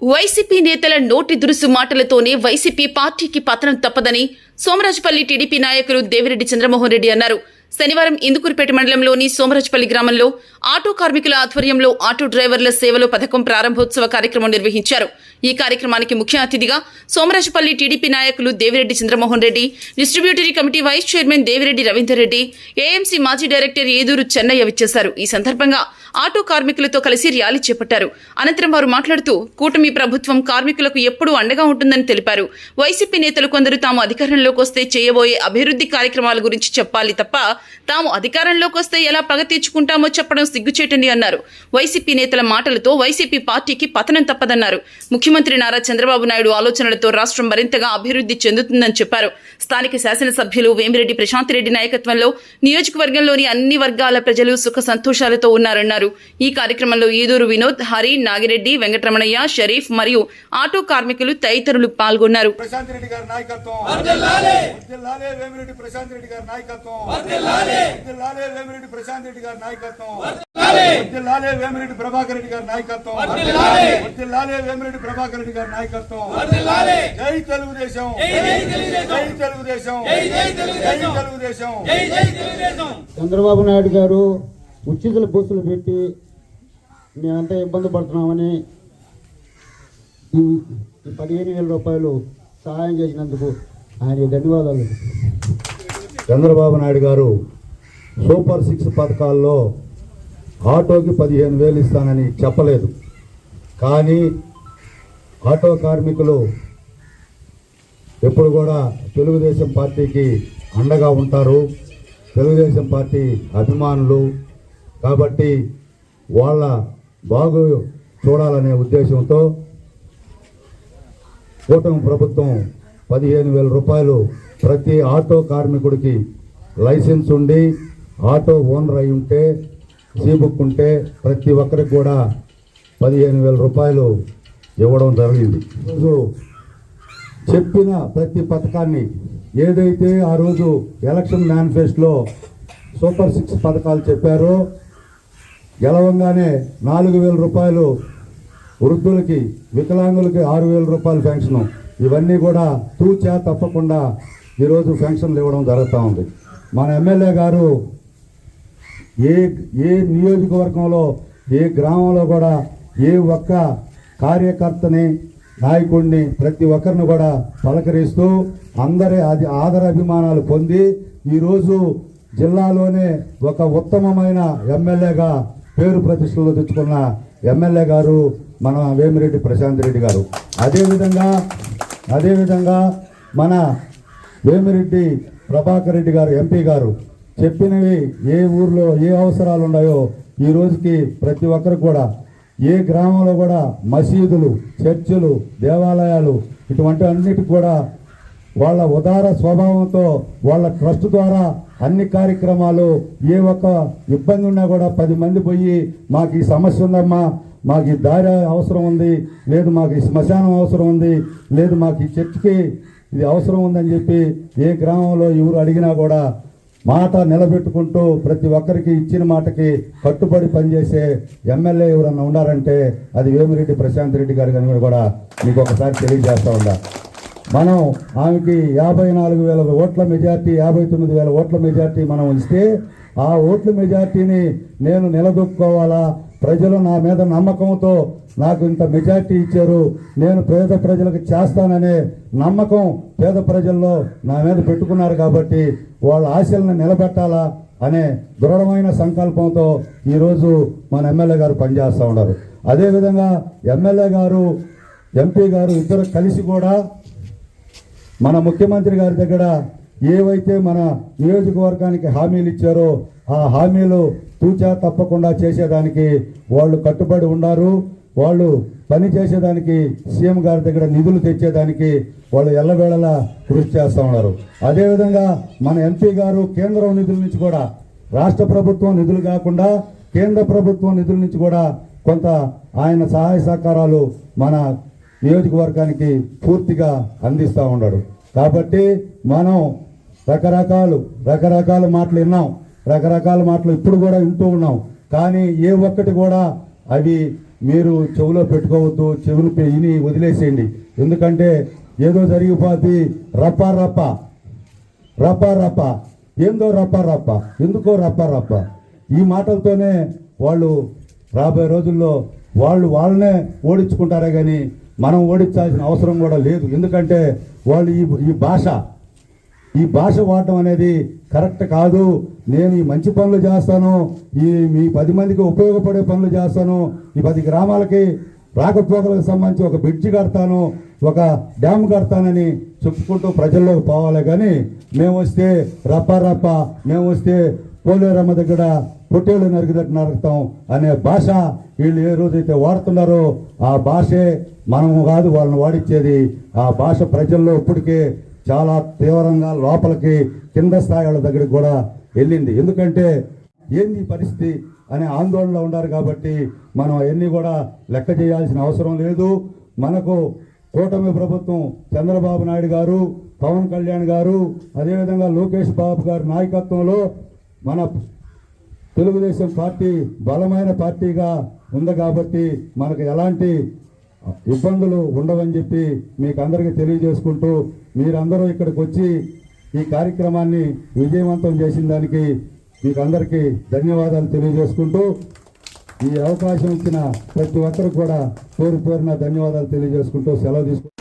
YCP నేతల నోటి దురుసు మాటలతోనే వైసీపీ పార్టీకి పతనం తప్పదని సోమరాజుపల్లి టీడీపీ నాయకులు దేవిరెడ్డి చంద్రమోహన్ రెడ్డి అన్నారు. శనివారం ఇందుకూరుపేట మండలంలోని సోమరాజుపల్లి గ్రామంలో ఆటో కార్మికుల ఆధ్వర్యంలో ఆటో డ్రైవర్ల సేవలో పథకం ప్రారంభోత్సవ కార్యక్రమం నిర్వహించారు. ఈ కార్యక్రమానికి ముఖ్య అతిథిగా సోమరాజుపల్లి టీడీపీ నాయకులు Devireddy Chandramohan Reddy distributory committee vice chairman Devireddy Ravinder Reddy AMC మాజీ డైరెక్టర్ ఏదూరు చెన్నయ్య విచ్చేశారు. ఈ సందర్భంగా ఆటో కార్మికులతో కలిసి ర్యాలీ చేపట్టారు. అనంతరం వారు మాట్లాడుతూ కూటమి ప్రభుత్వం కార్మికులకు ఎప్పుడూ అండగా ఉంటుందని తెలిపారు. వైసీపీ నేతలు కొందరు తాము అధికారంలోకి వస్తే చేయబోయే అభివృద్ధి కార్యక్రమాల గురించి చెప్పాలి తప్ప తాము అధికారంలోకి వస్తే ఎలా పగ తీర్చుకుంటామో చెప్పడం సిగ్గుచేటండి అన్నారు. వైసీపీ నేతల మాటలతో వైసీపీ పార్టీకి పతనం తప్పదన్నారు. ముఖ్యమంత్రి నారా చంద్రబాబు నాయుడు ఆలోచనలతో రాష్ట్రం మరింతగా అభివృద్ధి చెందుతుందని చెప్పారు. స్థానిక శాసనసభ్యులు వేమిరెడ్డి ప్రశాంత్ రెడ్డి నాయకత్వంలో నియోజకవర్గంలోని అన్ని వర్గాల ప్రజలు సుఖ సంతోషాలతో ఉన్నారన్నారు. ఈ కార్యక్రమంలో ఈదూరు వినోద్ హరి నాగిరెడ్డి వెంకటరమణయ్య షరీఫ్ మరియు ఆటో కార్మికులు తదితరులు పాల్గొన్నారు. ప్రశాంత్ రెడ్డి గారి నాయకత్వం. వర్ధిల్లాలే వేమిరెడ్డి ప్రశాంత్ రెడ్డి గారి నాయకత్వం. వర్ధిల్లాలే వేమిరెడ్డి ప్రశాంత్ రెడ్డి గారి నాయకత్వం. వర్ధిల్లాలే వేమిరెడ్డి ప్రభాకర్ రెడ్డి గారి నాయకత్వం. వర్ధిల్లాలే వేమిరెడ్డి ప్రభాకర్ రెడ్డి గారి నాయకత్వం. జై తెలుగుదేశం. జై తెలుగుదేశం. జై తెలుగుదేశం. చంద్రబాబు నాయుడు గారు ఉచిత బస్సులు పెట్టి మేమంతా ఇబ్బంది పడుతున్నామని పదిహేను వేల రూపాయలు సహాయం చేసినందుకు ఆయన ధన్యవాదాలు. చంద్రబాబు నాయుడు గారు సూపర్ సిక్స్ పథకాల్లో ఆటోకి పదిహేను వేలు ఇస్తానని చెప్పలేదు. కానీ ఆటో కార్మికులు ఎప్పుడు కూడా తెలుగుదేశం పార్టీకి అండగా ఉంటారు. తెలుగుదేశం పార్టీ అభిమానులు. కాబట్టి వాళ్ళ బాగు చూడాలనే ఉద్దేశంతో కూటమి ప్రభుత్వం పదిహేను వేల రూపాయలు ప్రతి ఆటో కార్మికుడికి లైసెన్స్ ఉండి ఆటో ఓనర్ అయి ఉంటే సీ బుక్ ఉంటే ప్రతి ఒక్కరికి కూడా పదిహేను వేల రూపాయలు ఇవ్వడం జరిగింది. ఈరోజు చెప్పిన ప్రతి పథకాన్ని ఏదైతే ఆ రోజు ఎలక్షన్ మేనిఫెస్టోలో సూపర్ సిక్స్ పథకాలు చెప్పారో గెలవంగానే నాలుగు వేల రూపాయలు వృద్ధులకి వికలాంగులకి ఆరు వేల రూపాయలు పెన్షన్. ఇవన్నీ కూడా తూచా తప్పకుండా ఈరోజు పెన్షన్లు ఇవ్వడం జరుగుతూ ఉంది. మన ఎమ్మెల్యే గారు ఏ ఏ నియోజకవర్గంలో ఏ గ్రామంలో కూడా ఏ ఒక్క కార్యకర్తని నాయకుడిని ప్రతి ఒక్కరిని కూడా పలకరిస్తూ అందరి అది ఆదరాభిమానాలు పొంది ఈరోజు జిల్లాలోనే ఒక ఉత్తమమైన ఎమ్మెల్యేగా పేరు ప్రతిష్టలు తెచ్చుకున్న ఎమ్మెల్యే గారు మన వేమిరెడ్డి ప్రశాంత్ రెడ్డి గారు. అదేవిధంగా అదేవిధంగా మన వేమిరెడ్డి ప్రభాకర్ రెడ్డి గారు ఎంపీ గారు. చెప్పినవి ఏ ఊర్లో ఏ అవసరాలు ఉన్నాయో ఈ రోజుకి ప్రతి ఒక్కరు కూడా ఏ గ్రామంలో కూడా మసీదులు చర్చిలు దేవాలయాలు ఇటువంటి అన్నిటికి కూడా వాళ్ళ ఉదార స్వభావంతో వాళ్ళ ట్రస్ట్ ద్వారా అన్ని కార్యక్రమాలు ఏ ఒక్క ఇబ్బంది ఉన్నా కూడా పది మంది పోయి మాకు ఈ సమస్య ఉందమ్మా మాకు ఈ దారి అవసరం ఉంది లేదు మాకు ఈ శ్మశానం అవసరం ఉంది లేదు మాకు ఈ చర్చికి ఇది అవసరం ఉందని చెప్పి ఏ గ్రామంలో ఎవరు అడిగినా కూడా మాట నిలబెట్టుకుంటూ ప్రతి ఒక్కరికి ఇచ్చిన మాటకి కట్టుబడి పనిచేసే ఎమ్మెల్యే ఎవరన్నా ఉన్నారంటే అది వేమిరెడ్డి ప్రశాంత్ రెడ్డి గారు కనుక కూడా మీకు ఒకసారి తెలియజేస్తా ఉందా మనం ఆమెకి యాభై నాలుగు వేల ఓట్ల మెజార్టీ యాభై తొమ్మిది వేల ఓట్ల మెజార్టీ మనం ఇస్తే ఆ ఓట్ల మెజార్టీని నేను నిలదొక్కుకోవాలా? ప్రజలు నా మీద నమ్మకంతో నాకు ఇంత మెజార్టీ ఇచ్చారు. నేను పేద ప్రజలకు చేస్తాననే నమ్మకం పేద ప్రజల్లో నా మీద పెట్టుకున్నారు కాబట్టి వాళ్ళ ఆశలను నిలబెట్టాలా అనే దృఢమైన సంకల్పంతో ఈరోజు మన ఎమ్మెల్యే గారు పనిచేస్తూ ఉన్నారు. అదేవిధంగా ఎమ్మెల్యే గారు ఎంపీ గారు ఇద్దరు కలిసి కూడా మన ముఖ్యమంత్రి గారి దగ్గర ఏవైతే మన నియోజకవర్గానికి హామీలు ఇచ్చారో ఆ హామీలు తూచా తప్పకుండా చేసేదానికి వాళ్ళు కట్టుబడి ఉన్నారు. వాళ్ళు పని చేసేదానికి సీఎం గారి దగ్గర నిధులు తెచ్చేదానికి వాళ్ళు ఎల్లవేళలా కృషి చేస్తూ ఉన్నారు. అదేవిధంగా మన ఎంపీ గారు కేంద్రం నిధుల నుంచి కూడా రాష్ట్ర ప్రభుత్వం నిధులు కాకుండా కేంద్ర ప్రభుత్వం నిధుల నుంచి కూడా కొంత ఆయన సహాయ సహకారాలు మన నియోజకవర్గానికి పూర్తిగా అందిస్తూ ఉన్నాడు. కాబట్టి మనం రకరకాలు రకరకాల మాటలు విన్నాం. రకరకాల మాటలు ఇప్పుడు కూడా వింటూ ఉన్నాం. కానీ ఏ ఒక్కటి కూడా అవి మీరు చెవిలో పెట్టుకోవద్దు చెవులు ఇని వదిలేసేయండి. ఎందుకంటే ఏదో జరిగిపోద్ది రప్ప రప్ప. రప్ప రప్ప. ఏందో రప్ప రప్ప. ఎందుకో రప్ప రప్ప. ఈ మాటలతోనే వాళ్ళు రాబోయే రోజుల్లో వాళ్ళు వాళ్ళనే ఓడించుకుంటారే కానీ మనం ఓడించాల్సిన అవసరం కూడా లేదు. ఎందుకంటే వాళ్ళు ఈ ఈ భాష ఈ భాష వాడటం అనేది కరెక్ట్ కాదు. నేను ఈ మంచి పనులు చేస్తాను. ఈ మీ పది మందికి ఉపయోగపడే పనులు చేస్తాను. ఈ పది గ్రామాలకి రాకపోకలకు సంబంధించి ఒక బ్రిడ్జి కడతాను. ఒక డ్యామ్ కడతానని చెప్పుకుంటూ ప్రజల్లోకి పోవాలి. కానీ మేము వస్తే రప్ప రప్ప మేము వస్తే పోలేరమ్మ దగ్గర పొట్టేళ్ళు నరికినట్టు నరుకుతాం అనే భాష వీళ్ళు ఏ రోజైతే వాడుతున్నారో ఆ భాషే మనము కాదు వాళ్ళని వాడిచ్చేది. ఆ భాష ప్రజల్లో ఇప్పటికే చాలా తీవ్రంగా లోపలికి కింద స్థాయిల దగ్గరికి కూడా వెళ్ళింది. ఎందుకంటే ఏంది పరిస్థితి అనే ఆందోళనలో ఉన్నారు కాబట్టి మనం అవన్నీ కూడా లెక్క చేయాల్సిన అవసరం లేదు. మనకు కూటమి ప్రభుత్వం చంద్రబాబు నాయుడు గారు పవన్ కళ్యాణ్ గారు అదేవిధంగా లోకేష్ బాబు గారి నాయకత్వంలో మన తెలుగుదేశం పార్టీ బలమైన పార్టీగా ఉంది కాబట్టి మనకు ఎలాంటి ఇబ్బందులు ఉండవని చెప్పి మీకు అందరికీ తెలియజేసుకుంటూ మీరందరూ ఇక్కడికి వచ్చి ఈ కార్యక్రమాన్ని విజయవంతం చేసిన దానికి మీకు అందరికీ ధన్యవాదాలు తెలియజేసుకుంటూ ఈ అవకాశం ఇచ్చిన ప్రతి ఒక్కరికి కూడా పేరు పేరున ధన్యవాదాలు తెలియజేసుకుంటూ సెలవు తీసుకుంటూ